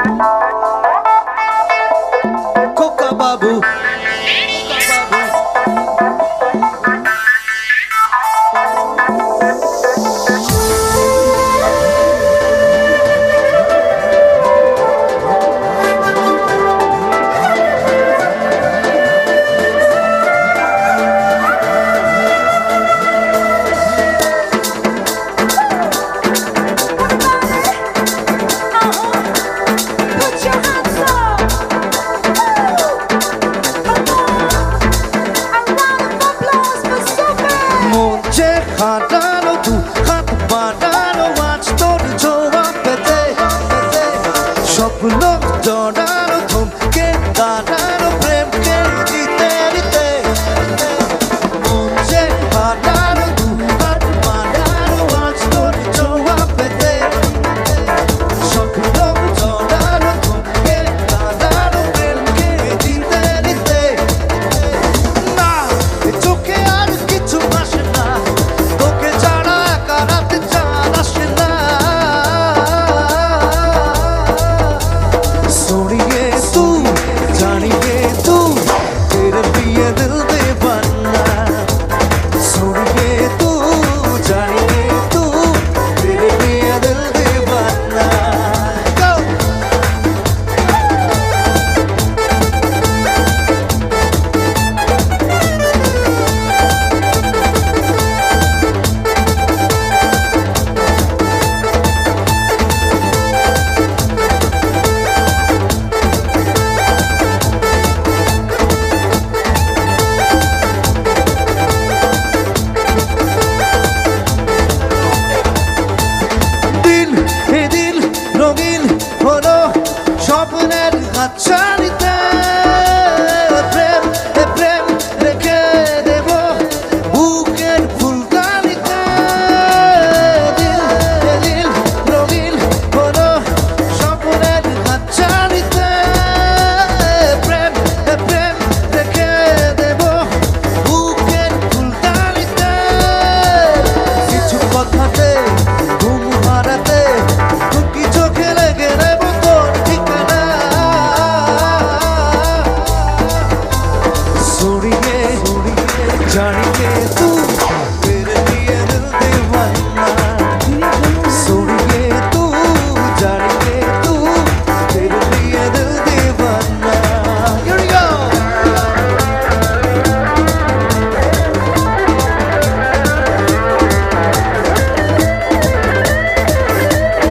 খোকা my turning উড়িয়ে জানিতে তুমি